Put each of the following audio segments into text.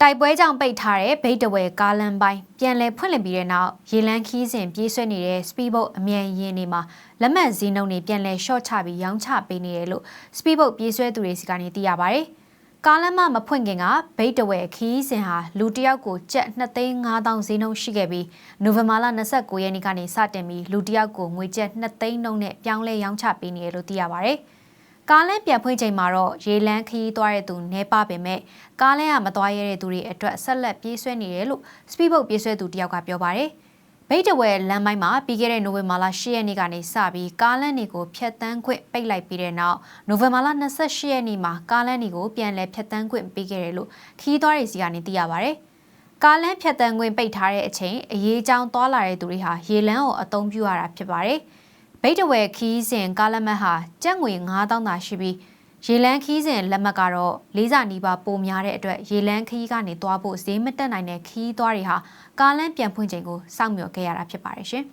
တိုက်ပွဲကြောင့်ပိတ်ထားတဲ့ဘိတ်တဝဲကားလမ်းပိုင်းပြန်လည်ဖွင့်လှစ်ပြီးတဲ့နောက်ရေလန်းခီးစဉ်ပြေးဆွဲနေတဲ့ speedboat အမြန်ယာဉ်တွေမှာလက်မှတ်ဈေးနှုန်းတွေပြန်လည် short ချပြီးရောင်းချပေးနေတယ်လို့ speedboat ပြေးဆွဲသူတွေစီကနေသိရပါဗျ။ကားလမ်းမမဖွင့်ခင်ကဘိတ်တဝဲခီးစဉ်ဟာလူတစ်ယောက်ကိုကျပ်2,500ဈေးနှုန်းရှိခဲ့ပြီးနိုဝင်ဘာလ29ရက်နေ့ကနေစတင်ပြီးလူတစ်ယောက်ကိုငွေကျပ်2သိန်းနှုန်းနဲ့ပြောင်းလဲရောင်းချပေးနေတယ်လို့သိရပါဗျ။ ကားလမ်းပြန်ဖွင့်ချိန်မှာတော့ရေလန်းခီးသွားတဲ့သူနေပါပေမဲ့ကားလမ်းကမသွားရတဲ့သူတွေအတွက်ဆက်လက်ပြေးဆွဲနေတယ်လို့ speedboat ပြေးဆွဲသူတယောက်ကပြောပါတယ်။ဘိတ်တဝဲလမ်းပိုင်းမှာပြီးခဲ့တဲ့နိုဝင်ဘာလ10ရက်နေ့ကနေစပြီးကားလမ်းတွေကိုဖျက်ဆီးခွင့်ပိတ်လိုက်ပြီးတဲ့နောက်နိုဝင်ဘာလ28ရက်နေ့မှာကားလမ်းတွေကိုပြန်လည်ဖျက်ဆီးခွင့်ပေးခဲ့တယ်လို့ခီးသွားတွေစီကနေသိရပါတယ်။ကားလမ်းဖြတ်တန်းခွင့်ပိတ်ထားတဲ့အချိန်အရေးကြောင်းသွားလာတဲ့သူတွေဟာရေလမ်းကိုအသုံးပြုရတာဖြစ်ပါတယ်။ ဘိတ်တဝဲခီးစဉ်ကားလက်မှတ်ဟာကျပ်ငွေ9000သာရှိပြီးရေလန်းခီးစဉ်လက်မှတ်ကတော့လေးစာနီးပါးပိုများတဲ့အတွက်ရေလန်းခီးကနေသွားဖို့ဈေးမတက်နိုင်တဲ့ခီးသွားတွေဟာကားလမ်းပြန်ဖွင့်ချိန်ကိုစောင့်မျှော်ခဲ့ရတာဖြစ်ပါတယ်ရှင်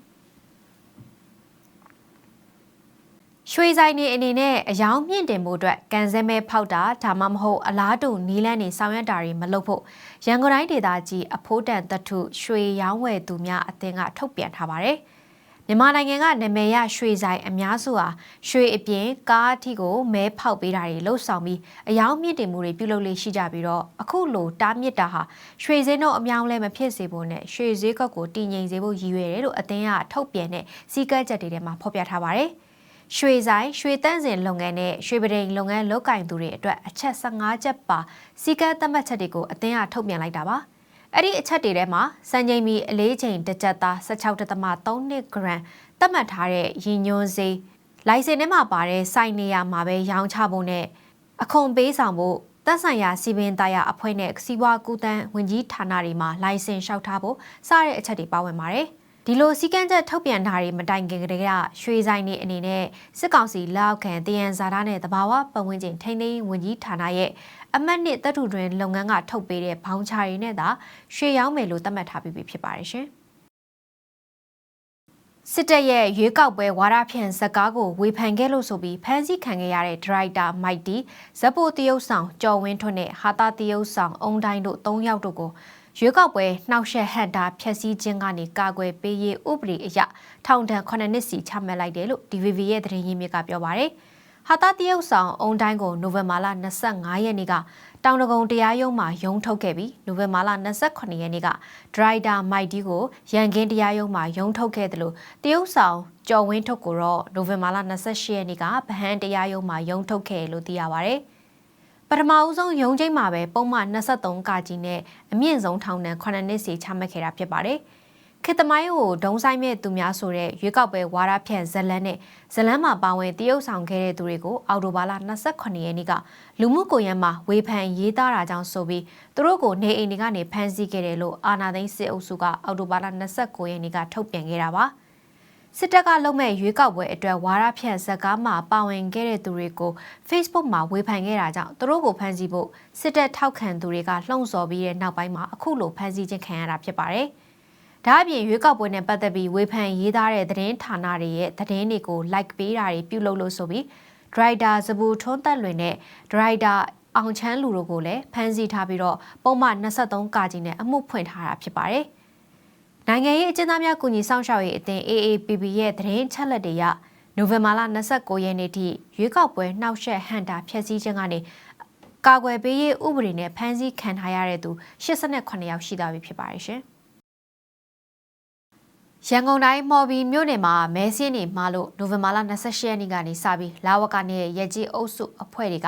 ရွှေဆိုင်နေအနေနဲ့အယောင်မြင့်တင်ဖို့အတွက်ကန်စဲမဲဖောက်တာဒါမှမဟုတ်အလားတူနီးလန်းနေဆောင်ရွက်တာတွေမလုပ်ဖို့ရန်ကုန်တိုင်းဒေသကြီးအဖိုးတန်တထုရွှေရောင်းဝယ်သူများအသင်းကထုတ်ပြန်ထားပါတယ်။ မြန်မာနိုင်ငံကနာမည်ရရွှေဆိုင်အများစုဟာရွှေအပြင်ကားအထိကိုမဲဖောက်ပေးတာတွေလှုပ်ဆောင်ပြီးအယောင်မြင့်တင်မှုတွေပြုလုပ်လေးရှိကြပြီးတော့အခုလိုတားမြစ်တာဟာရွှေစင်းတို့အပြောင်းလဲမဖြစ်စေဖို့နဲ့ရွှေဈေးကွက်ကိုတည်ငြိမ်စေဖို့ရည်ရွယ်တယ်လို့အသင်းကထုတ်ပြန်တဲ့စီကတ်ချက်တွေထဲမှာဖော်ပြထားပါတယ်။ရွှေဆိုင်ရွှေတန်းစင်လုပ်ငန်းနဲ့ရွှေပဒိန်လုပ်ငန်းလုပ်ကင်သူတွေအတွက်အချက်15ချက်ပါစီကတ်သတ်မှတ်ချက်တွေကိုအသင်းကထုတ်ပြန်လိုက်တာပါ။ အဲ့ဒီအချက်တွေထဲမှာစံချိန်မီအလေးချိန်တစ်ကြက်သား16.3နှစ်ဂရမ်သတ်မှတ်ထားတဲ့ရည်ညွှန်းစေးလိုင်စင်ထဲမှာပါတဲ့စိုက်နေရမှာပဲရောင်းချဖို့နဲ့အခွန်ပေးဆောင်ဖို့သက်ဆိုင်ရာစီပင်သားရအဖွဲ့နဲ့စီးပွားကူးတန်းဝင်ကြီးဌာနတွေမှာလိုင်စင်လျှောက်ထားဖို့စတဲ့အချက်တွေပါဝင်ပါတယ်။ ဒီလိုစီကံချက်ထုတ်ပြန်တာတွေမတိုင်ခင်ကတည်းကရွှေဆိုင်နေအနေနဲ့စစ်ကောင်စီလက်အောက်ခံတယန်ဇာတာနဲ့တဘာဝပတ်ဝန်းကျင်ထိန်းသိမ်းဝင်ကြီးဌာနရဲ့အမတ်နှစ်တပ်ထုတွင်လုပ်ငန်းကထုတ်ပေးတဲ့ဘောင်းချာရီနဲ့သာရွှေရောင်းမယ်လို့သတ်မှတ်ထားပြီးဖြစ်ပါတယ်ရှင်။စစ်တပ်ရဲ့ရွေးကောက်ပွဲဝါဒဖြန့်ဇက်ကားကိုဝေဖန်ခဲ့လို့ဆိုပြီးဖမ်းဆီးခံခဲ့ရတဲ့ဒရိုက်တာမိုက်တီဇက်ပိုတရုတ်ဆောင်ကျော်ဝင်းထွန်းနဲ့ဟာတာတရုတ်ဆောင်အုံတိုင်းတို့၃ယောက်တို့ကို ရွေးကောက်ပွဲနှောက်ယှက်ဟန်တာဖျက်ဆီးခြင်းကနေကာကွယ်ပေးရေးဥပဒေအရထောင်ဒဏ်9နှစ်စီချမှတ်လိုက်တယ်လို့ DVB ရဲ့သတင်းရင်းမြစ်ကပြောပါရယ်။ဟာတာတရုတ်ဆောင်အုံတိုင်းကိုနိုဝင်ဘာလ25ရက်နေ့ကတောင်တကုံတရားရုံးမှာရုံးထုတ်ခဲ့ပြီးနိုဝင်ဘာလ28ရက်နေ့ကဒရိုက်တာမိုက်ဒီကိုရန်ကင်းတရားရုံးမှာရုံးထုတ်ခဲ့တယ်လို့တရုတ်ဆောင်ကျော်ဝင်းထုတ်ကိုတော့နိုဝင်ဘာလ28ရက်နေ့ကဗဟန်းတရားရုံးမှာရုံးထုတ်ခဲ့လို့သိရပါဗျ။ ပထမဦးဆုံးရုံးချိန်မှာပဲပုံမှန်23ကကြီးနဲ့အမြင့်ဆုံးထောင်ဒဏ်9နှစ်စီချမှတ်ခဲ့တာဖြစ်ပါတယ်။ခေတ္တမိုင်းကိုဒုံဆိုင်မဲ့သူများဆိုတဲ့ရွေးကောက်ပွဲဝါရဖြန့်ဇလန်းနဲ့ဇလန်းမှာပါဝင်တရုတ်ဆောင်ခဲ့တဲ့သူတွေကိုအော်တိုဘာလ28ရက်နေ့ကလူမှုကွန်ရက်မှာဝေဖန်ရေးသားတာကြောင့်ဆိုပြီးသူတို့ကိုနေအိမ်တွေကနေဖမ်းဆီးခဲ့တယ်လို့အာနာသိန်းစစ်အုပ်စုကအော်တိုဘာလ29ရက်နေ့ကထုတ်ပြန်ခဲ့တာပါ စစ်တပ်ကလုပ်မဲ့ရွေးကောက်ပွဲအတွက်ဝါရဖြန့်ဇက်ကားမှာပါဝင်ခဲ့တဲ့သူတွေကို Facebook မှာဝေဖန်ခဲ့တာကြောင့်သူတို့ကိုဖမ်းဆီးဖို့စစ်တပ်ထောက်ခံသူတွေကလှုံ့ဆော်ပြီးတဲ့နောက်ပိုင်းမှာအခုလိုဖမ်းဆီးခြင်းခံရတာဖြစ်ပါတယ်။ဒါအပြင်ရွေးကောက်ပွဲနဲ့ပတ်သက်ပြီးဝေဖန်ရေးသားတဲ့သတင်းဌာနတွေရဲ့သတင်းတွေကို like ပေးတာတွေပြုလုပ်လို့ဆိုပြီးဒရိုက်တာဇဘူထွန်းသက်လွင်နဲ့ဒရိုက်တာအောင်ချမ်းလူတို့ကိုလည်းဖမ်းဆီးထားပြီးတော့ပုံမှန်23ကာကြီးနဲ့အမှုဖွင့်ထားတာဖြစ်ပါတယ်။ နိုင်ငံရေးအကျဉ်းသားများကူညီဆောင်ရှောက်ရေးအသင်း AAPP ရဲ့သတင်းချက်လက်တွေရနိုဝင်ဘာလ29ရက်နေ့ထိရွေးကောက်ပွဲနှောက်ယှက်ဟန်တာဖျက်ဆီးခြင်းကနေကာကွယ်ပေးရေးဥပဒေနဲ့ဖမ်းဆီးခံထားရတဲ့သူ89ယောက်ရှိသွားပြီဖြစ်ပါတယ်ရှင်။ရန်ကုန်တိုင်းမော်ဘီမြို့နယ်မှာမဲစင်းနေမှာလို့နိုဝင်ဘာလ28ရက်နေ့ကနေစပြီးလာဝကနဲ့ရကြီးအုပ်စုအဖွဲ့တွေက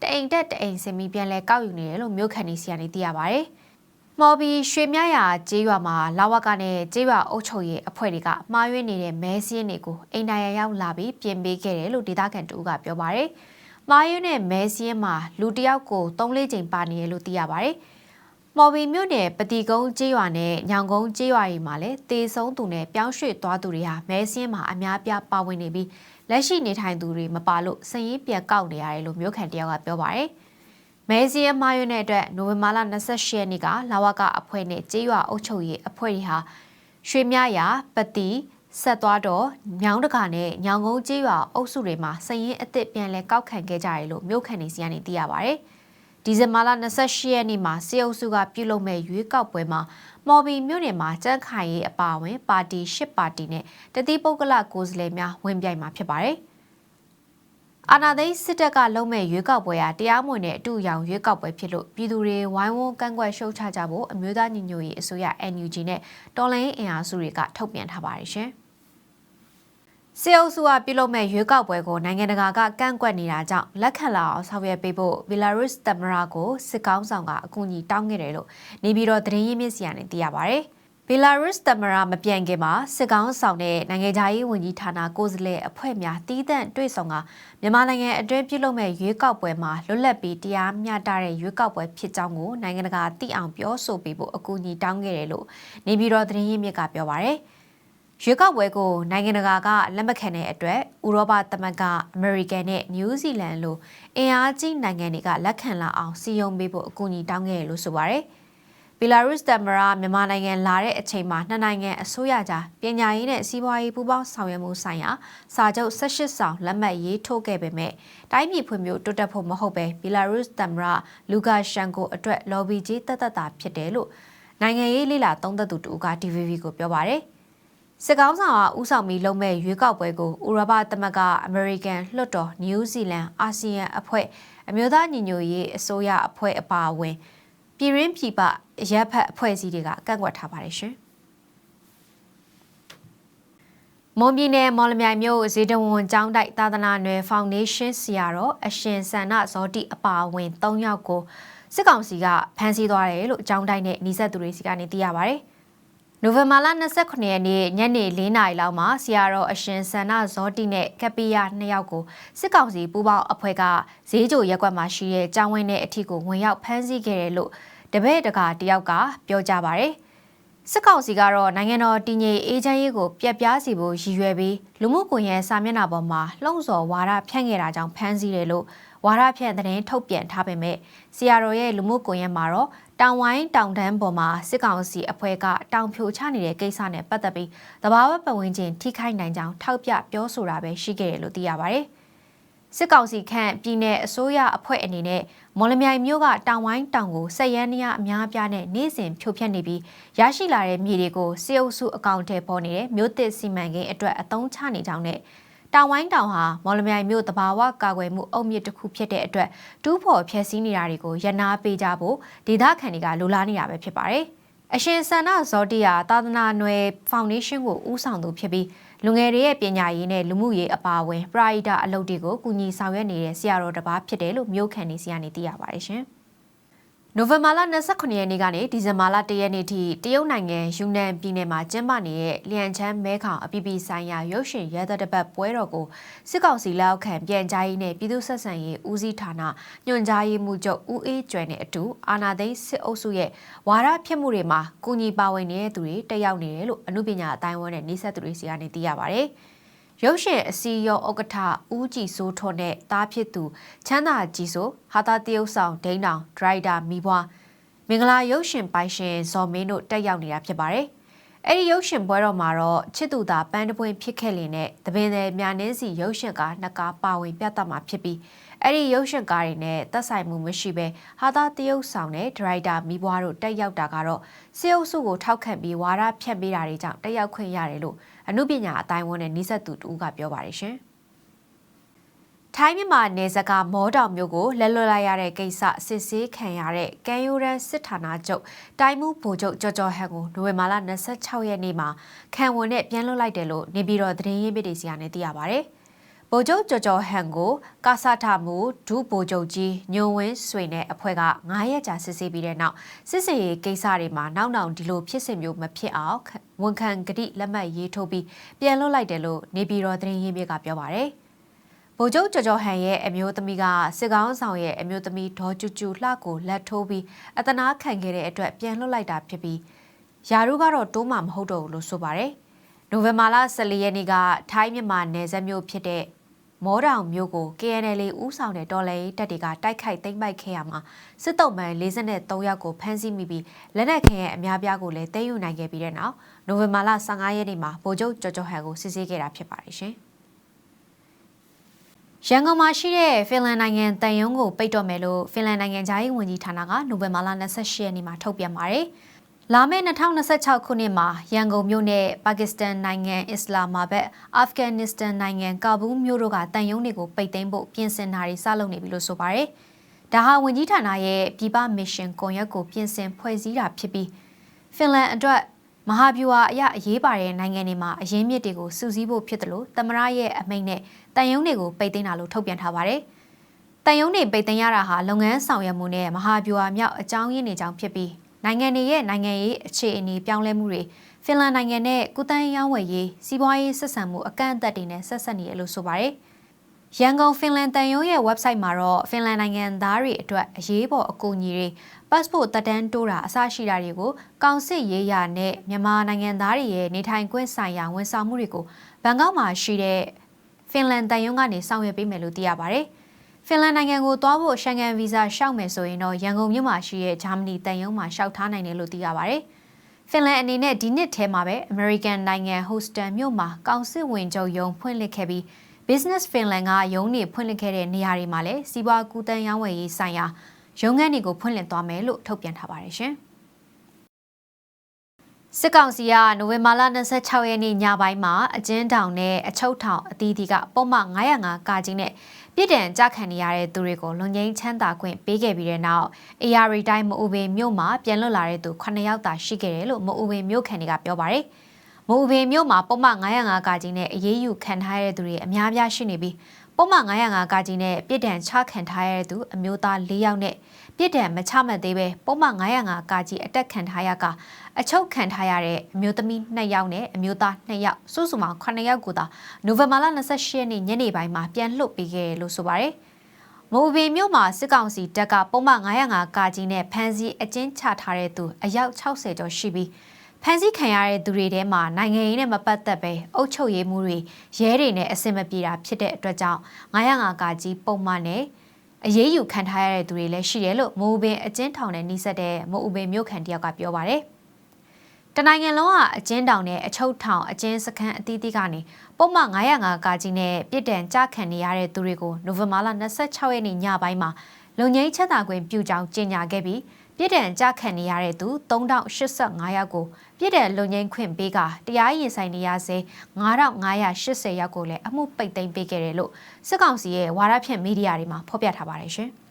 တအိမ်တက်တအိမ်စင်ပြီးပြန်လဲကောက်ယူနေတယ်လို့မြို့ခံတွေစီကနေသိရပါဗျ။ မော်ဘီရွှေမြရာကျေးရွာမှာလာဝကနဲ့ကျေးရွာအုပ်ချုပ်ရေးအဖွဲ့တွေကမှားယွင်းနေတဲ့မဲစင်းတွေကိုအိမ်တိုင်ရရောက်လာပြီးပြင်ပေးခဲ့တယ်လို့ဒေသခံတူကပြောပါဗျ။မှားယွင်းတဲ့မဲစင်းမှာလူတယောက်ကို၃လေးချိန်ပါနေတယ်လို့သိရပါဗျ။မော်ဘီမြို့နယ်ပတိကုန်းကျေးရွာနဲ့ညောင်ကုန်းကျေးရွာတွေမှာလည်းတေဆုံးသူနဲ့ပြောင်းရွှေ့သွားသူတွေဟာမဲစင်းမှာအများပြားပါဝင်နေပြီးလက်ရှိနေထိုင်သူတွေမပါလို့စည်ရင်းပြန်ကောက်နေရတယ်လို့မြို့ခံတယောက်ကပြောပါရယ် မဲစင်းအမှားရွေးတဲ့အတွက်နိုဝင်ဘာလ28ရက်နေ့ကလာဝကအဖွဲ့နဲ့ကျေးရွာအုပ်ချုပ်ရေးအဖွဲ့တွေဟာရွှေမြရာပတိဆက်သွားတော့ညောင်းတကာနဲ့ညောင်ကုန်းကျေးရွာအုပ်စုတွေမှာစည်ရင်းအစ်စ်ပြန်လဲကောက်ခံခဲ့ကြတယ်လို့မြို့ခံတွေစီကနေသိရပါရယ်။ဒဒီဇင်ဘာလ28ရက်နေ့မှာစေအုပ်စုကပြုလုပ်မဲ့ရွေးကောက်ပွဲမှာမော်ဘီမြို့နယ်မှာကြန့်ခိုင်ရေးအပါအဝင်ပါတီ၈ပါတီနဲ့တတိပုဂ္ဂလကိုယ်စားလှယ်များဝင်ပြိုင်မှာဖြစ်ပါတယ်။ အာနာသိန်းစစ်တပ်ကလုံးမဲ့ရွေးကောက်ပွဲဟာတရားမဝင်တဲ့အတူရောင်ရွေးကောက်ပွဲဖြစ်လို့ပြည်သူတွေဝိုင်းဝန်းကန့်ကွက်ရှုတ်ချကြဖို့အမျိုးသားညီညွတ်ရေးအစိုးရ NUG နဲ့တော်လိုင်းအင်အားစုတွေကထုတ်ပြန်ထားပါတယ်ရှင်။စေအုပ်စုကပြုလုပ်မဲ့ရွေးကောက်ပွဲကိုနိုင်ငံတကာကကန့်ကွက်နေတာကြောင့်လက်ခံလာအောင်ဆောင်ရွက်ပေးဖို့ဘီလာရုစ်သမ္မတကိုစစ်ကောင်းဆောင်ကအကူအညီတောင်းခဲ့တယ်လို့နေပြည်တော်သတင်းရင်းမြစ်စီကနေသိရပါဗျ။ ဘီလာရုစ်သမ္မတမပြန်ခင်မှာစစ်ကောင်းဆောင်တဲ့နိုင်ငံခြားရေးဝန်ကြီးဌာနကိုယ်စားလှယ်အဖွဲ့များတီးသန့်တွေ့ဆုံကမြန်မာနိုင်ငံအတွင်းပြုလုပ်မဲ့ရွေးကောက်ပွဲမှာလွတ်လပ်ပြီးတရားမျှတတဲ့ရွေးကောက်ပွဲဖြစ်ကြောင်းကိုနိုင်ငံတကာသိအောင်ပြောဆိုပေးဖို့အကူအညီတောင်းခဲ့တယ်လို့နေပြည်တော်သတင်းရင်းမြစ်ကပြောပါဗျ။ရွေးကောက်ပွဲကိုနိုင်ငံတကာကလက်မခံတဲ့အတွက်ဥရောပသမဂ္ဂအမေရိကန်နဲ့နယူးဇီလန်လိုအင်အားကြီးနိုင်ငံတွေကလက်ခံလာအောင်စီယုံပေးဖို့အကူအညီတောင်းခဲ့တယ်လို့ဆိုပါတယ်။ ဘီလာရုစ်သမ္မတမြန်မာနိုင်ငံလာတဲ့အချိန်မှာနှစ်နိုင်ငံအစိုးရကြားပညာရေးနဲ့စီးပွားရေးပူးပေါင်းဆောင်ရွက်မှုဆိုင်ရာစာချုပ်18ဆောင်လက်မှတ်ရေးထိုးခဲ့ပေမဲ့တိုင်းပြည်ဖွံ့ဖြိုးတိုးတက်ဖို့မဟုတ်ပဲဘီလာရုစ်သမ္မတလူကာရှန်ကိုအတွက်လော်ဘီကြီးတသက်တာဖြစ်တယ်လို့နိုင်ငံရေးလိလာသုံးသက်သူတူက DVB ကိုပြောပါတယ်။စစ်ကောင်းဆောင်ကဥဆောင်ပြီးလုပ်မဲ့ရွေးကောက်ပွဲကိုဥရောပသမဂ္ဂအမေရိကန်လွှတ်တော်နယူးဇီလန်အာဆီယံအဖွဲ့အမျိုးသားညီညွတ်ရေးအစိုးရအဖွဲ့အပါအဝင် ပြည်ရင်းပြည်ပရပ်ဖက်အဖွဲ့အစည်းတွေကကန့်ကွက်ထားပါတယ်ရှင်မွန်ပြည်နယ်မော်လမြိုင်မြို့ဇေတဝန်ကျောင်းတိုက်သာသနာ့နယ်ဖောင်ဒေးရှင်းဆီယာတော့အရှင်ဆန္ဒဇောတိအပါအဝင်၃ယောက်ကိုစစ်ကောင်စီကဖမ်းဆီးသွားတယ်လို့ကျောင်းတိုက်နဲ့နှိစက်သူတွေစီကနေသိရပါဗျ။ နိုဝင်ဘာလ29ရက်နေ့ညနေ4နာရီလောက်မှာဆီယာရောအရှင်ဆန္ဒဇောတိနဲ့ကပီယာနှစ်ယောက်ကိုစစ်ကောင်စီပူးပေါင်းအဖွဲ့ကဈေးကြိုရက်ကွက်မှာရှိတဲ့ကျောင်းဝင်းနဲ့အထီကိုဝင်ရောက်ဖမ်းဆီးခဲ့တယ်လို့တပည့်တကာတယောက်ကပြောကြပါဗျ။စစ်ကောင်စီကတော့နိုင်ငံတော်တည်ငြိမ်အေးချမ်းရေးကိုပြက်ပြားစီဖို့ရည်ရွယ်ပြီးလူမှုကွန်ရက်စာမျက်နှာပေါ်မှာလှုံ့ဆော်ဝါဒဖြန့်ခဲ့တာကြောင့်ဖမ်းဆီးတယ်လို့ဝါဒဖြန့်သတင်းထုတ်ပြန်ထားပေမဲ့ဆီယာရိုရဲ့လူမှုကွန်ရက်မှာတော့ တောင်ဝိုင်းတောင်တန်းပေါ်မှာစစ်ကောင်စီအဖွဲ့ကတောင်ဖြိုချနေတဲ့ကိစ္စနဲ့ပတ်သက်ပြီးတဘာဝပတ်ဝန်းကျင်ထိခိုက်နိုင်ကြောင်းထောက်ပြပြောဆိုတာပဲရှိခဲ့တယ်လို့သိရပါတယ်။စစ်ကောင်စီခန့်ပြည်내အစိုးရအဖွဲ့အနေနဲ့မော်လမြိုင်မြို့ကတောင်ဝိုင်းတောင်ကိုဆက်ရန်နေရအများအပြားနဲ့နေ့စဉ်ဖြိုဖျက်နေပြီးရရှိလာတဲ့မြေတွေကိုစေအုပ်စုအကောင့်ထဲပေါ်နေတဲ့မြို့သစ်စီမံကိန်းအတွက်အသုံးချနေကြောင်းနဲ့ တောင်ဝိုင်းတောင်ဟာမော်လမြိုင်မြို့တဘာဝကာကွယ်မှုအုပ်မြစ်တစ်ခုဖြစ်တဲ့အတွက်တူးဖော်ဖျက်ဆီးနေတာတွေကိုရနာပေးကြဖို့ဒေသခံတွေကလိုလားနေတာပဲဖြစ်ပါတယ်။အရှင်ဆန္ဒဇောတိယာသာသနာ့နယ်ဖောင်ဒေးရှင်းကိုဦးဆောင်သူဖြစ်ပြီးလူငယ်တွေရဲ့ပညာရေးနဲ့လူမှုရေးအပါအဝင်ပရာဟိတအလုပ်တွေကိုကူညီဆောင်ရွက်နေတဲ့ဆရာတော်တစ်ပါးဖြစ်တယ်လို့မြို့ခံနေစီကနေသိရပါတယ်ရှင်။ နိုဝင်ဘာလ29ရက်နေ့ကနေဒီဇင်ဘာလ1ရက်နေ့ထိတရုတ်နိုင်ငံယူနန်ပြည်နယ်မှာကျင်းပနေတဲ့လျန်ချမ်းမဲခေါင်အပြည်ပြည်ဆိုင်ရာရုပ်ရှင်ရဲသက်တပတ်ပွဲတော်ကိုစစ်ကောင်စီလက်အောက်ခံပြန်ကြားရေးနဲ့ပြည်သူ့ဆက်ဆံရေးဦးစီးဌာနညွှန်ကြားရေးမှူးချုပ်ဦးအေးကျွယ်နဲ့အတူအာနာသိန်းစစ်အုပ်စုရဲ့ဝါဒဖြစ်မှုတွေမှာကူညီပါဝင်နေတဲ့သူတွေတက်ရောက်နေတယ်လို့အမှုပညာအတိုင်းအဝန်နဲ့နှိစက်သူတွေစီကနေသိရပါဗျ။ ရုပ်ရှင်အစည်းအရုံးဥက္ကဋ္ဌဦးကြည်စိုးထွန်းနဲ့တားဖြစ်သူချမ်းသာကြည်စိုးဟာတာတရုတ်ဆောင်ဒိန်းတောင်ဒရိုက်တာမိဘွားမင်္ဂလာရုပ်ရှင်ပိုင်ရှင်ဇော်မင်းတို့တက်ရောက်နေတာဖြစ်ပါတယ်။အဲ့ဒီရုပ်ရှင်ပွဲတော်မှာတော့ချစ်သူသာပန်းတပွင့်ဖြစ်ခဲ့လင်နဲ့တပင်တဲ့မြာနှင်းစီရုပ်ရှင်ကားနှစ်ကားပါဝင်ပြသမှာဖြစ်ပြီးအဲ့ဒီရုပ်ရှင်ကားတွေနဲ့သက်ဆိုင်မှုမရှိဘဲဟာသာတရုတ်ဆောင်တဲ့ဒရိုက်တာမိဘွားတို့တက်ရောက်တာကတော့စေအုပ်စုကိုထောက်ခံပြီးဝါဒဖြန့်ပေးတာတွေကြောင့်တက်ရောက်ခွင့်ရတယ်လို့ အမှုပညာအတိုင်းဝန်းနဲ့နှိစက်သူတူကပြောပါတယ်ရှင်။ထိုင်းမြန်မာနယ်စပ်ကမောတောင်မြို့ကိုလက်လွတ်လိုက်ရတဲ့ကိစ္စစစ်ဆေးခံရတဲ့ကံရိုးရန်စစ်ဌာနချုပ်တိုင်းမှုဗိုလ်ချုပ်ကြော်ကြော်ဟန်ကိုနိုဝင်ဘာလ26ရက်နေ့မှာခံဝန်နဲ့ပြန်လွတ်လိုက်တယ်လို့နေပြည်တော်သတင်းရင်းမြစ်တွေစီကနေသိရပါဗျ။ ဗိုလ်ချုပ်ကြော်ကြော်ဟန်ကိုကာဆာထမှုဒုဗိုလ်ချုပ်ကြီးညုံဝင်းဆွေနဲ့အဖွဲ့က9ရက်ကြာစစ်ဆေးပြီးတဲ့နောက်စစ်စင်ရေးကိစ္စတွေမှာနောက်နောက်ဒီလိုဖြစ်စဉ်မျိုးမဖြစ်အောင်ဝန်ခံကတိလက်မှတ်ရေးထိုးပြီးပြန်လွှတ်လိုက်တယ်လို့နေပြည်တော်သတင်းရင်းမြစ်ကပြောပါရယ်ဗိုလ်ချုပ်ကြော်ကြော်ဟန်ရဲ့အမျိုးသမီးကစစ်ကောင်းဆောင်ရဲ့အမျိုးသမီးဒေါ်ကျူကျူလှကိုလက်ထိုးပြီးအတနာခံခဲ့တဲ့အတွက်ပြန်လွှတ်လိုက်တာဖြစ်ပြီးယာရုကတော့တိုးမှမဟုတ်တော့ဘူးလို့ဆိုပါတယ်နိုဝင်ဘာလ14ရက်နေ့ကထိုင်းမြန်မာနယ်စပ်မြို့ဖြစ်တဲ့ မောတောင်မြို့ကို KNL ဦးဆောင်တဲ့တော်လှန်ရေးတပ်တွေကတိုက်ခိုက်သိမ်းပိုက်ခဲ့ရမှာစစ်တုံးမှန်43ယောက်ကိုဖမ်းဆီးမိပြီးလက်နက်ခဲရဲ့အများပြားကိုလည်းသိမ်းယူနိုင်ခဲ့ပြီးတဲ့နောက်နိုဝင်ဘာလ15ရက်နေ့မှာဗိုလ်ချုပ်ကျော်ကျော်ဟန်ကိုစစ်ဆေးခဲ့တာဖြစ်ပါတယ်ရှင်။ရန်ကုန်မှာရှိတဲ့ဖင်လန်နိုင်ငံတန်ယုံကိုပိတ်တော့မယ်လို့ဖင်လန်နိုင်ငံသားရေးဝန်ကြီးဌာနကနိုဝင်ဘာလ28ရက်နေ့မှာထုတ်ပြန်ပါတယ်။ လာမယ့်2026ခုနှစ်မှာရန်ကုန်မြို့နဲ့ပါကစ္စတန်နိုင်ငံအစ္စလာမာဘတ်အာဖဂန်နစ္စတန်နိုင်ငံကာဘူးမြို့တို့ကတန်ယုံတွေကိုပိတ်သိမ်းဖို့ပြင်ဆင်တာတွေစလုပ်နေပြီလို့ဆိုပါတယ်။ဒါဟာဝန်ကြီးဌာနရဲ့ပြည်ပမစ်ရှင်ကွန်ရက်ကိုပြင်ဆင်ဖွဲ့စည်းတာဖြစ်ပြီးဖင်လန်အတွက်မဟာဗျူဟာအရအရေးပါတဲ့နိုင်ငံတွေမှာအရင်းမြစ်တွေကိုစုစည်းဖို့ဖြစ်တယ်လို့သမရရဲ့အမိန့်နဲ့တန်ယုံတွေကိုပိတ်သိမ်းတာလို့ထုတ်ပြန်ထားပါတယ်။တန်ယုံတွေပိတ်သိမ်းရတာဟာလုပ်ငန်းဆောင်ရွက်မှုနဲ့မဟာဗျူဟာမြောက်အကြောင်းရင်းတွေကြောင့်ဖြစ်ပြီး နိုင်ငံတွေရဲ့နိုင်ငံရေးအခြေအနေပြောင်းလဲမှုတွေဖင်လန်နိုင်ငံနဲ့ကုသန်းရောင်းဝယ်ရေးစီးပွားရေးဆက်ဆံမှုအကန့်အသတ်တွေနဲ့ဆက်ဆက်နေတယ်လို့ဆိုပါတယ်။ရန်ကုန်ဖင်လန်တန်ယုံရဲ့ website မှာတော့ဖင်လန်နိုင်ငံသားတွေအတွက်အရေးပေါ်အကူအညီတွေ passport တက်တန်းတိုးတာအစရှိတာတွေကိုကောင်စစ်ရေးရာနဲ့မြန်မာနိုင်ငံသားတွေရဲ့နေထိုင်ခွင့်ဆိုင်ရာဝန်ဆောင်မှုတွေကိုဘန်ကောက်မှာရှိတဲ့ဖင်လန်တန်ယုံကနေဆောင်ရွက်ပေးမယ်လို့သိရပါတယ်။ ဖင်လန်နိုင်ငံကိုသွားဖို့ရှန်ကန်ဗီဇာရှောက်မယ်ဆိုရင်တော့ရန်ကုန်မြို့မှာရှိတဲ့ဂျာမနီတန်ယုံမှာရှောက်ထားနိုင်တယ်လို့သိရပါတယ်။ဖင်လန်အနေနဲ့ဒီနှစ်ထဲမှာပဲ American နိုင်ငံဟိုစတန်မြို့မှာကောင်စစ်ဝင်ချုပ်ရုံးဖွင့်လှစ်ခဲ့ပြီး Business Finland ကရုံးနေဖွင့်လှစ်ခဲ့တဲ့နေရာတွေမှာလည်းစီးပွားကူးတန်းရောင်းဝယ်ရေးဆိုင်ရာရုံးခန်းတွေကိုဖွင့်လှစ်သွားမယ်လို့ထုတ်ပြန်ထားပါတယ်ရှင်။ စစ်ကောင်စီကနိုဝင်ဘာလ26ရက်နေ့ညပိုင်းမှာအကျဉ်းထောင်နဲ့အချုပ်ထောင်အသီးသီးကပုံမှန်905ကာကြီးနဲ့ပြည်တံကြခံနေရတဲ့သူတွေကိုလွန်ငင်းချမ်းသာခွင့်ပေးခဲ့ပြီးတဲ့နောက် AR တိုင်းမအူပင်မြို့မှာပြန်လွတ်လာတဲ့သူ9ယောက်သာရှိခဲ့တယ်လို့မအူပင်မြို့ခံတွေကပြောပါတယ်။မအူပင်မြို့မှာပုံမှန်905ကာကြီးနဲ့အရေးယူခံထားရတဲ့သူတွေအများပြားရှိနေပြီးပုံမှန်905ကာကြီးနဲ့ပြည်တံချခံထားရတဲ့သူအမျိုးသား၄ယောက်နဲ့ ပြစ်ဒဏ်မချမှတ်သေးပဲပုံမှန်905ကာကြီးအတက်ခံထားရကအချုပ်ခံထားရတဲ့အမျိုးသမီး2ယောက်နဲ့အမျိုးသား2ယောက်စုစုပေါင်း9ယောက်ကိုသာနိုဝင်ဘာလ28ရက်နေ့ညနေပိုင်းမှာပြန်လွှတ်ပေးခဲ့လို့ဆိုပါတယ်။မိုးဘီမြို့မှာစစ်ကောင်စီတပ်ကပုံမှန်905ကာကြီးနဲ့ဖမ်းဆီးအကျဉ်းချထားတဲ့သူအယောက်60ကျော်ရှိပြီးဖမ်းဆီးခံရတဲ့သူတွေထဲမှာနိုင်ငံရေးနဲ့မပတ်သက်ပဲအုပ်ချုပ်ရေးမှုတွေရဲတွေနဲ့အဆင်မပြေတာဖြစ်တဲ့အတွက်ကြောင့်905ကာကြီးပုံမှန်နဲ့ အရေးယူခံထားရတဲ့သူတွေလည်းရှိတယ်လို့မိုးပင်အကျဉ်းထောင်နဲ့နှိစက်တဲ့မိုးဥပင်မြို့ခံတယောက်ကပြောပါတယ်။တနိုင်ငံလုံးကအကျဉ်းထောင်နဲ့အချုပ်ထောင်အကျဉ်းစခန်းအသီးသီးကနေပုံမှန်905ကာကြီးနဲ့ပြစ်ဒဏ်ကြခံနေရတဲ့သူတွေကိုနိုဝင်ဘာလ26ရက်နေ့ညပိုင်းမှာလုံငိမ့်ချက်တာခွင့်ပြုကြောင်းကြေညာခဲ့ပြီး ပြစ်ဒဏ်ကြခံနေရတဲ့သူ3085ယောက်ကိုပြစ်ဒဏ်လုံငိမ့်ခွင့်ပေးကတရားရင်ဆိုင်နေရစေ9580ယောက်ကိုလည်းအမှုပိတ်သိမ်းပေးခဲ့တယ်လို့စစ်ကောင်စီရဲ့ဝါဒဖြန့်မီဒီယာတွေမှာဖော်ပြထားပါတယ်ရှင်။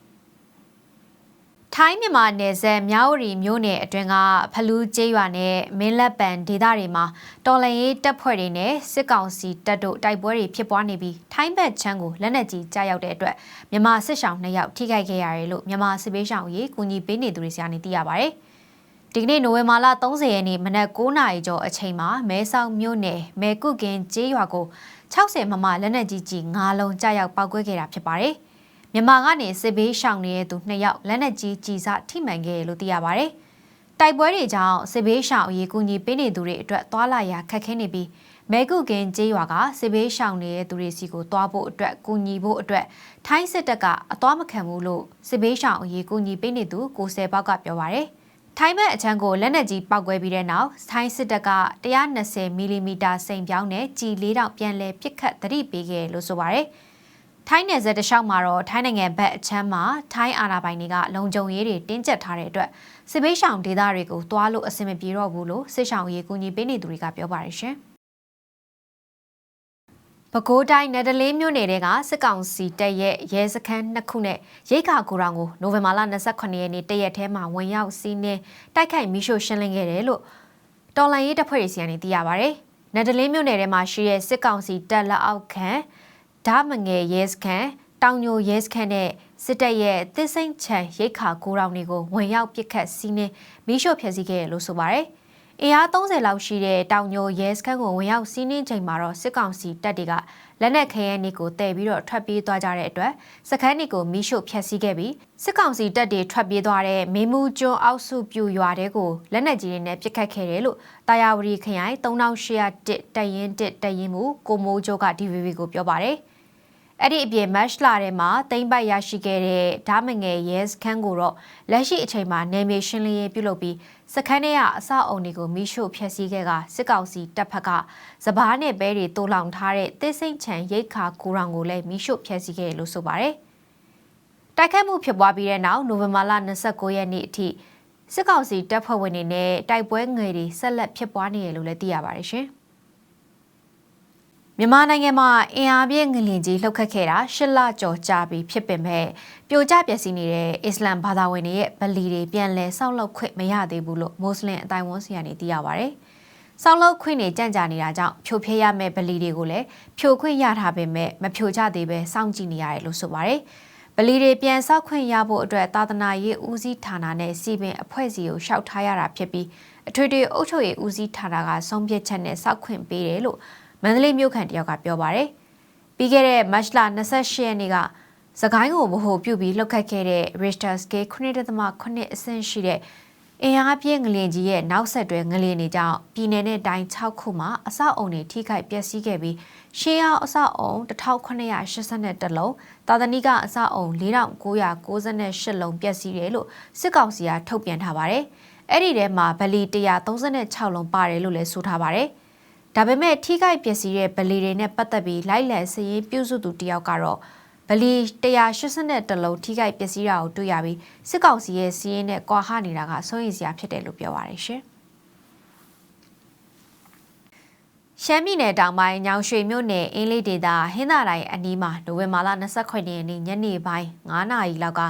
ထိုင်းမြန်မာနယ်စပ်မြောက်ရီမြို့နယ်အတွင်းကဖလူးကျေးရွာနဲ့မင်းလက်ပံဒေသတွေမှာတော်လန်ရေးတပ်ဖွဲ့တွေနဲ့စစ်ကောင်စီတပ်တို့တိုက်ပွဲတွေဖြစ်ပွားနေပြီးထိုင်းဘက်ချမ်းကိုလက်နက်ကြီးကြားရောက်တဲ့အတွက်မြန်မာစစ်ရှောင်းနှစ်ယောက်ထိခိုက်ခဲ့ရတယ်လို့မြန်မာစစ်ပေးရှောင်းရေးကူညီပေးနေသူတွေစီကနေသိရပါဗျ။ဒီကနေ့နိုဝင်ဘာလ30ရက်နေ့မနက်9:00နာရီကျော်အချိန်မှာမဲဆောက်မြို့နယ်မဲကုကင်းကျေးရွာကို60မမလက်နက်ကြီးကြီး9လုံးကြားရောက်ပောက်ကွဲခဲ့တာဖြစ်ပါတယ်။ မြန်မာကနေစစ်ဘေးရှောင်နေတဲ့သူနှစ်ယောက်လက်နက်ကြီးကြီးစားထိမှန်ခဲ့လို့သိရပါဗျ။တိုက်ပွဲတွေကြောင့်စစ်ဘေးရှောင်အရေးကူညီပေးနေသူတွေအတွက်သွာလာရာခက်ခဲနေပြီးမဲကုကင်းကျေးရွာကစစ်ဘေးရှောင်နေတဲ့သူတွေစီကိုတွားဖို့အတွက်ကူညီဖို့အတွက်ထိုင်းစစ်တပ်ကအသွားမခံဘူးလို့စစ်ဘေးရှောင်အရေးကူညီပေးနေသူကိုဆယ်ပေါက်ကပြောပါရယ်ထိုင်းဘက်အချမ်းကိုလက်နက်ကြီးပောက်ကွဲပြီးတဲ့နောက်ထိုင်းစစ်တပ်က120မီလီမီတာစိန်ပြောင်းနဲ့ကြီး၄တောင်ပြန်လဲပစ်ခတ်သတိပေးခဲ့လို့ဆိုပါရယ် ထိုင်းနယ်စပ်တလျှောက်မှာတော့ထိုင်းနိုင်ငံဘက်အချမ်းမှာထိုင်းအာဏာပိုင်တွေကလုံခြုံရေးတွေတင်းကျပ်ထားတဲ့အတွက်စစ်ဘေးရှောင်ဒေသတွေကိုတွားလို့အဆင်မပြေတော့ဘူးလို့စစ်ရှောင်ရေးကူညီပေးနေသူတွေကပြောပါတယ်ရှင်။ပဲခူးတိုင်းနယ်ဒလေးမြို့နယ်ကစစ်ကောင်စီတပ်ရဲ့ရဲစခန်းနှစ်ခုနဲ့ရိတ်ခါကိုရောင်ကိုနိုဝင်ဘာလ28ရက်နေ့တရက်ထဲမှာဝင်ရောက်စီးနင်းတိုက်ခိုက်မိရှို့ရှင်းလင်းခဲ့တယ်လို့တော်လန်ရေးတပ်ဖွဲ့တွေစီကနေသိရပါဗျ။နယ်ဒလေးမြို့နယ်ထဲမှာရှိတဲ့စစ်ကောင်စီတပ်လက်အောက်ခံ ဓာမငယ်ရဲစခန်းတောင်ညိုရဲစခန်းနဲ့စစ်တပ်ရဲ့တစ်စိမ့်ချံရိတ်ခါကိုရောင်တွေကိုဝင်ရောက်ပစ်ခတ်စီးနှင်းမီးရှို့ဖျက်ဆီးခဲ့ရလို့ဆိုပါတယ်။အင်အား30လောက်ရှိတဲ့တောင်ညိုရဲစခန်းကိုဝင်ရောက်စီးနှင်းချိန်မှာတော့စစ်ကောင်စီတပ်တွေကလက်နက်ခဲယမ်းတွေကိုတည်ပြီးတော့ထွက်ပြေးသွားကြတဲ့အတွက်စခန်းတွေကိုမီးရှို့ဖျက်ဆီးခဲ့ပြီးစစ်ကောင်စီတပ်တွေထွက်ပြေးသွားတဲ့မေမူကျွန်းအောက်စုပြူရွာတဲကိုလက်နက်ကြီးတွေနဲ့ပစ်ခတ်ခဲ့တယ်လို့တာယာဝတီခရိုင်3801တရင်1တရင်မူကိုမိုးကျော်က DVB ကိုပြောပါတယ်။ အဲ့ဒီအပြင်မတ်လထဲမှာတိမ့်ပိုက်ရရှိခဲ့တဲ့ဓာမငယ်ရဲစခန်းကိုတော့လက်ရှိအချိန်မှာနေမြေရှင်းလင်းရေးပြုလုပ်ပြီးစခန်းထဲကအဆောက်အုံတွေကိုမိရှို့ဖျက်ဆီးခဲ့ကစစ်ကောင်စီတပ်ဖက်ကစပားနဲ့ဘဲတွေတိုးလောင်ထားတဲ့တစ်စိမ့်ချံရိတ်ခါကူရောင်ကိုလည်းမိရှို့ဖျက်ဆီးခဲ့လို့ဆိုပါတယ်။တိုက်ခိုက်မှုဖြစ်ပွားပြီးတဲ့နောက်နိုဝင်ဘာလ29ရက်နေ့အထိစစ်ကောင်စီတပ်ဖွဲ့ဝင်တွေနဲ့တိုက်ပွဲငယ်တွေဆက်လက်ဖြစ်ပွားနေရလို့လည်းသိရပါတယ်ရှင်။ မြန်မာနိုင်ငံမှာအင်အားပြည့်ငလင်ကြီးလှုပ်ခတ်ခဲ့တာ၈လကျော်ကြာပြီဖြစ်ပေမဲ့ပြိုကျပျက်စီးနေတဲ့အစ္စလမ်ဘာသာဝင်တွေရဲ့ဗလီတွေပြန်လည်ဆောက်လုပ်ခွင့်မရသေးဘူးလို့မွတ်စလင်အတိုင်းဝန်စီကနေသိရပါဗျ။ဆောက်လုပ်ခွင့်တွေကြန့်ကြာနေတာကြောင့်ဖြိုဖျက်ရမယ့်ဗလီတွေကိုလည်းဖြိုခွင့်ရထားပေမဲ့မဖြိုချသေးပဲစောင့်ကြည့်နေရတယ်လို့ဆိုပါတယ်။ဗလီတွေပြန်ဆောက်ခွင့်ရဖို့အတွက်သာသနာရေးဦးစီးဌာနနဲ့စီပင်အဖွဲ့စီကိုရှောက်ထားရတာဖြစ်ပြီးအထွေထွေအုပ်ချုပ်ရေးဦးစီးဌာနကဆုံးဖြတ်ချက်နဲ့စောက်ခွင့်ပေးတယ်လို့ မန္တလေးမြို့ခံတယောက်ကပြောပါတယ်။ပြီးခဲ့တဲ့မတ်လ28ရက်နေ့ကစကိုင်းကိုဗဟိုပြုပြီးလှုပ်ခတ်ခဲ့တဲ့ Richter scale 9.8အဆင့်ရှိတဲ့အင်အားပြည့်ငလင်ကြီးရဲ့နောက်ဆက်တွဲငလင်တွေကြောင့်ပြည်내နဲ့တိုင်း6ခုမှာအဆောက်အုံတွေထိခိုက်ပျက်စီးခဲ့ပြီးရှေးအောင်အဆောက်အုံ1982လုံးတာသနိကအဆောက်အုံ4998လုံးပျက်စီးတယ်လို့စစ်ကောင်စီကထုတ်ပြန်ထားပါတယ်။အဲ့ဒီထဲမှာဗလီ136လုံးပါတယ်လို့လည်းဆိုထားပါတယ်။ ဒါပေမဲ့ထိခိုက်ပျက်စီးတဲ့ဗလီတွေနဲ့ပတ်သက်ပြီးလိုက်လံစည်ရင်ပြုစုသူတယောက်ကတော့ဗလီ180လုံးထိခိုက်ပျက်စီးတာကိုတွေ့ရပြီးစစ်ကောင်စီရဲ့စီးရင်နဲ့ကွာဟနေတာကစိုးရိမ်စရာဖြစ်တယ်လို့ပြောပါတယ်ရှင်။ရှမ်းပြည်နယ်တောင်ပိုင်းညောင်ရွှေမြို့နယ်အင်းလေးဒေသဟင်းသာတိုင်းအနီးမှာနိုဝင်ဘာလ29ရက်နေ့ညနေပိုင်း9နာရီလောက်က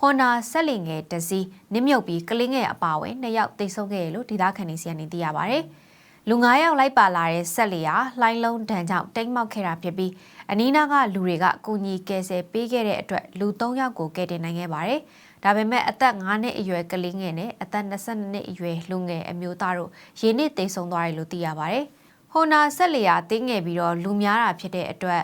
ဟွန်ဒါဆက်လင်ငယ်တစီးနစ်မြုပ်ပြီးကလင်းငယ်အပါဝင်နှစ်ယောက်တိတ်ဆုံးခဲ့တယ်လို့ဒေသခံတွေစီကနေသိရပါဗျ။ လူ9ယောက်လိုက်ပါလာတဲ့ဆက်လျာလှိုင်းလုံးတန်းကြောင့်တိတ်မောက်ခဲ့တာဖြစ်ပြီးအနီးနားကလူတွေကအကူအညီကယ်ဆယ်ပေးခဲ့တဲ့အတွက်လူ3ယောက်ကိုကယ်တင်နိုင်ခဲ့ပါတယ်။ဒါပေမဲ့အသက်9နှစ်အရွယ်ကလေးငယ်နဲ့အသက်22နှစ်အရွယ်လူငယ်အမျိုးသားတို့ရေနစ်သိမ်းဆုံးသွားတယ်လို့သိရပါတယ်။ဟိုနာဆက်လျာတင်းငယ်ပြီးတော့လူများတာဖြစ်တဲ့အတွက်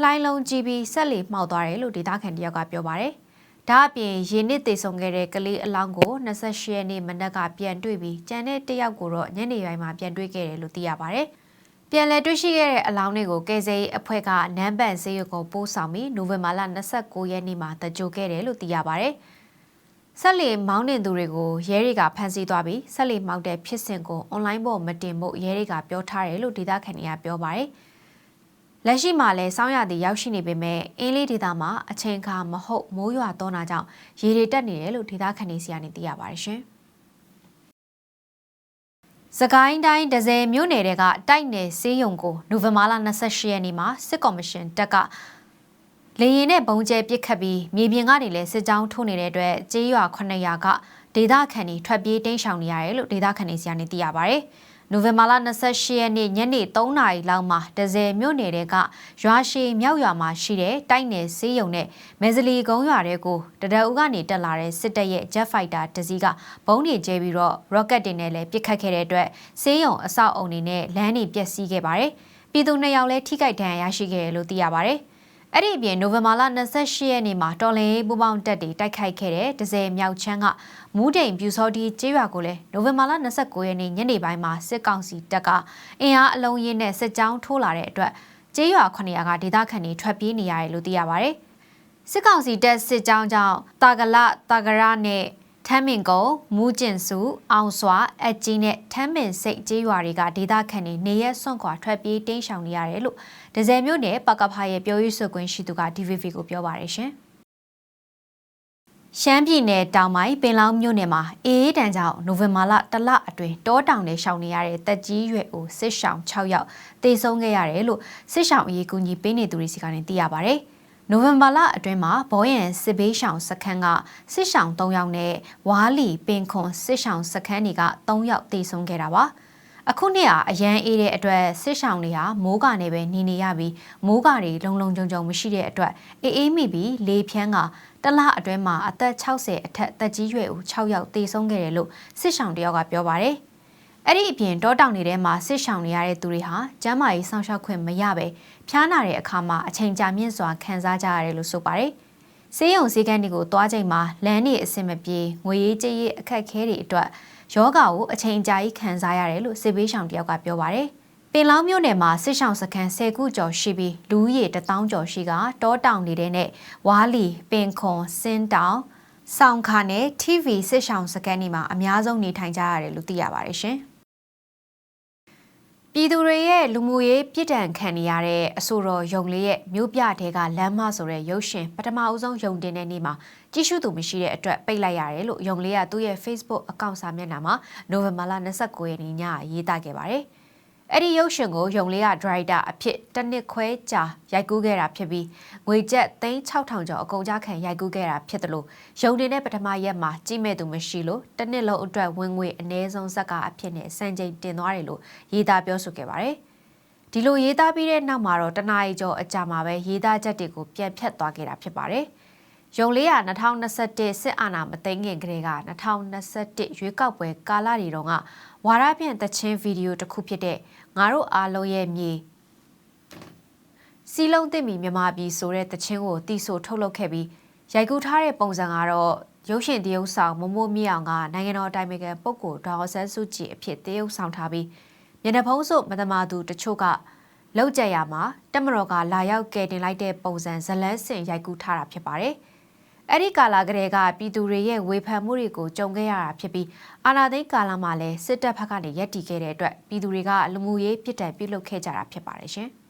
လှိုင်းလုံးကြီးပြီးဆက်လီမှောက်သွားတယ်လို့ဒေသခံတယောက်ကပြောပါတယ်။ ဒါအပြင်ရေနစ်တေဆုံခဲ့တဲ့ကလေးအလောင်းကို28ရက်နေ့မနက်ကပြန်တွေ့ပြီးကြံတဲ့တယောက်ကိုတော့ညနေပိုင်းမှာပြန်တွေ့ခဲ့တယ်လို့သိရပါဗျ။ပြန်လည်တွေ့ရှိခဲ့တဲ့အလောင်းတွေကိုကယ်ဆယ်ရေးအဖွဲ့ကနန်းပန်ဆေးရုံကိုပို့ဆောင်ပြီးနိုဝင်ဘာလ29ရက်နေ့မှာတကြိုခဲ့တယ်လို့သိရပါဗျ။ဆက်လီမောင်းနှင်သူတွေကိုရဲတွေကဖမ်းဆီးသွားပြီးဆက်လီမောက်တဲ့ဖြစ်စဉ်ကိုအွန်လိုင်းပေါ်မတင်ဖို့ရဲတွေကပြောထားတယ်လို့ဒေသခံတွေကပြောပါတယ်။ လက်ရှိမှာလည်းစောင်းရသည်ရောက်ရှိနေပေမဲ့အင်းလေးဒေသမှာအချိန်အခါမဟုတ်မိုးရွာသွန်းတာကြောင့်ရေတွေတက်နေတယ်လို့ဒေသခံတွေစီကနေသိရပါတယ်ရှင်။စကိုင်းတိုင်းဒဇယ်မြို့နယ်တွေကတိုက်နယ်စေးရုံကိုနိုဝင်ဘာလ28ရက်နေ့မှာစစ်ကော်မရှင်တပ်ကလေရင်နဲ့ဘုံကျဲပစ်ခတ်ပြီးမြေပြင်ကနေလည်းစစ်ကြောင်းထိုးနေတဲ့အတွက်ကျေးရွာ900ကဒေသခံတွေထွက်ပြေးတိမ်းရှောင်နေရတယ်လို့ဒေသခံတွေစီကနေသိရပါတယ်။ နိုဝင်ဘာလ28ရက်နေ့ညနေ3နာရီလောက်မှာဒဇယ်မြို့နယ်တဲကရွာရှိမြောက်ရွာမှာရှိတဲ့တိုက်နယ်စေးရုံနဲ့မဲဇလီကုန်းရွာတဲကိုတဒအုပ်ကနေတက်လာတဲ့စစ်တပ်ရဲ့ Jet Fighter တစီးကဘုံးတွေကျဲပြီးတော့ rocket တွေနဲ့လည်းပစ်ခတ်ခဲ့တဲ့အတွက်စေးရုံအဆောက်အုံတွေနဲ့လမ်းတွေပျက်စီးခဲ့ပါတယ်။ပြည်သူနှစ်ယောက်လည်းထိခိုက်ဒဏ်ရာရရှိခဲ့တယ်လို့သိရပါတယ်။ အဲ့ဒီအပြင်နိုဝင်ဘာလ28ရက်နေ့မှာတော်လင်းပူပေါင်းတက်တွေတိုက်ခိုက်ခဲ့တဲ့ဒဇယ်မြောက်ချမ်းကမူးတိမ်ပြူစောတီကျေးရွာကိုလည်းနိုဝင်ဘာလ29ရက်နေ့ညနေပိုင်းမှာစစ်ကောင်စီတပ်ကအင်အားအလုံးရင်းနဲ့စစ်ကြောင်းထိုးလာတဲ့အတွက်ကျေးရွာ900ကဒေသခံတွေထွက်ပြေးနေရတယ်လို့သိရပါဗျ။စစ်ကောင်စီတပ်စစ်ကြောင်းကြောင့်တာဂလတာဂရနဲ့ ထမ်းမင်ကုန်းမူးကျင်စုအောင်စွာအကြီးနဲ့ထမ်းမင်စိတ်ကျေးရွာတွေကဒေသခံတွေနေရက်စွန့်ခွာထွက်ပြေးတိမ်းရှောင်နေရတယ်လို့ဒဇယ်မြို့နယ်ပကဖာရဲ့ပြောရေးဆိုခွင့်ရှိသူက DVV ကိုပြောပါတယ်ရှင်ရှမ်းပြည်နယ်တောင်ပိုင်းပင်လောင်းမြို့နယ်မှာအေးအေးတန်ကြောင့်နိုဝင်ဘာလတလအတွင်းတောတောင်တွေရှောင်နေရတဲ့တက်ကြီးရွယ်အိုစစ်ရှောင်6ယောက်တေဆုံးခဲ့ရတယ်လို့စစ်ရှောင်အရေးကူညီပေးနေသူတွေစီကနေသိရပါဗျ။ နိုဝင်ဘာလအတွင်းမှာဘောရန်စစ်ဘေးရှောင်စခန်းကစစ်ရှောင်3ယောက်နဲ့ဝါလီပင်ခွန်စစ်ရှောင်စခန်းတွေက3ယောက်တေဆုံးခဲ့တာပါအခုနှစ်ဟာအရန်အေးတဲ့အတွက်စစ်ရှောင်တွေဟာမိုးကနေပဲနေနေရပြီးမိုးကတွေလုံလုံခြုံခြုံမရှိတဲ့အတွက်အေးအေးမိပြီးလေဖြန်းကတလအတွင်းမှာအသက်60အထက်တက်ကြီးရွယ်ဦး6ယောက်တေဆုံးခဲ့တယ်လို့စစ်ရှောင်တယောက်ကပြောပါတယ်။ အဲ့ဒီအပြင်တောတောင်တွေထဲမှာဆစ်ဆောင်နေရတဲ့သူတွေဟာကျန်းမာရေးစောင့်ရှောက်ခွင့်မရပဲဖျားနာတဲ့အခါမှာအချိန်ကြာမြင့်စွာခံစားကြရတယ်လို့ဆိုပါတယ်။ဆေးရုံဆေးကန်းတွေကိုတွားချိန်မှာလမ်းတွေအဆင်မပြေငွေရေးကြေးရေးအခက်အခဲတွေအတွက်ယောဂါကိုအချိန်ကြာကြီးခံစားရတယ်လို့စစ်ဘေးရှောင်တယောက်ကပြောပါတယ်။ပင်လောင်းမြို့နယ်မှာစစ်ဆောင်စခန်း10ခုကျော်ရှိပြီးလူဦးရေ1000ကျော်ရှိကတောတောင်နေတဲ့နဲ့ဝါလီပင်ခွန်စင်းတောင်ဆောင်ခါနဲ့ TV စစ်ဆောင်စခန်းဒီမှာအများဆုံးနေထိုင်ကြရတယ်လို့သိရပါတယ်ရှင်။ ပြည်သူတွေရဲ့လူမှုရေးပြစ်ဒဏ်ခံနေရတဲ့အဆိုတော်ယုံလေးရဲ့မြို့ပြတဲကလမ်းမဆိုတဲ့ရုပ်ရှင်ပထမအဦးဆုံးယုံတင်တဲ့နေ့မှာကြည့်ရှုသူမရှိတဲ့အတွက်ပိတ်လိုက်ရတယ်လို့ယုံလေးကသူ့ရဲ့ Facebook အကောင့်စာမျက်နှာမှာနိုဝင်ဘာလ29ရက်နေ့ညရေးသားခဲ့ပါတယ်။ အဲ့ဒီရုပ်ရှင်ကိုယုံလေးကဒရိုက်တာအဖြစ်တစ်နှစ်ခွဲကြာရိုက်ကူးခဲ့တာဖြစ်ပြီးငွေကျပ်3600ကျော်အကုန်ကြခံရိုက်ကူးခဲ့တာဖြစ်တယ်လို့ယုံနေတဲ့ပထမရက်မှာကြည့်မဲ့သူမရှိလို့တစ်နှစ်လုံးအတွက်ဝင်ငွေအနည်းဆုံးဇက်ကအဖြစ်နဲ့စံချိန်တင်သွားတယ်လို့ရေးသားပြောဆိုခဲ့ပါတယ်။ဒီလိုရေးသားပြီးတဲ့နောက်မှာတော့တနာရီကျော်အကြာမှာပဲရေးသားချက်တွေကိုပြန်ဖြတ်သွားခဲ့တာဖြစ်ပါတယ်။ရုံလေးက2021စစ်အာဏာမသိမ်းခင်ကတည်းက2021ရွေးကောက်ပွဲကာလတွေတုန်းကဝါရဖြန့်သချင်းဗီဒီယိုတစ်ခုဖြစ်တဲ့ ငါတို့အားလုံးရဲ့မြေစီလုံးတင်မီမြမပြည်ဆိုတဲ့သချင်းကိုတီဆိုထုတ်လုပ်ခဲ့ပြီးရိုက်ကူးထားတဲ့ပုံစံကတော့ရုပ်ရှင်တရုပ်ဆောင်မမိုးမြေအောင်ကနိုင်ငံတော်အတိုင်ပင်ခံပုဂ္ဂိုလ်ဒေါအောင်ဆန်းစုကြည်အဖြစ်တရုပ်ဆောင်ထားပြီးမျက်နှာဖုံးစုမတမာသူတချို့ကလောက်ကြရမှာတက်မတော်ကလာရောက်ကယ်တင်လိုက်တဲ့ပုံစံဇလန်းစင်ရိုက်ကူးထားတာဖြစ်ပါတယ်။ အဲ့ဒီကာလကလေးကပြည်သူတွေရဲ့ဝေဖန်မှုတွေကိုကြုံခဲ့ရတာဖြစ်ပြီးအာဏာသိမ်းကာလမှာလည်းစစ်တပ်ဘက်ကနေရပ်တည်ခဲ့တဲ့အတွက်ပြည်သူတွေကလူမှုရေးပြစ်ဒဏ်ပြုလုပ်ခဲ့ကြတာဖြစ်ပါတယ်ရှင်။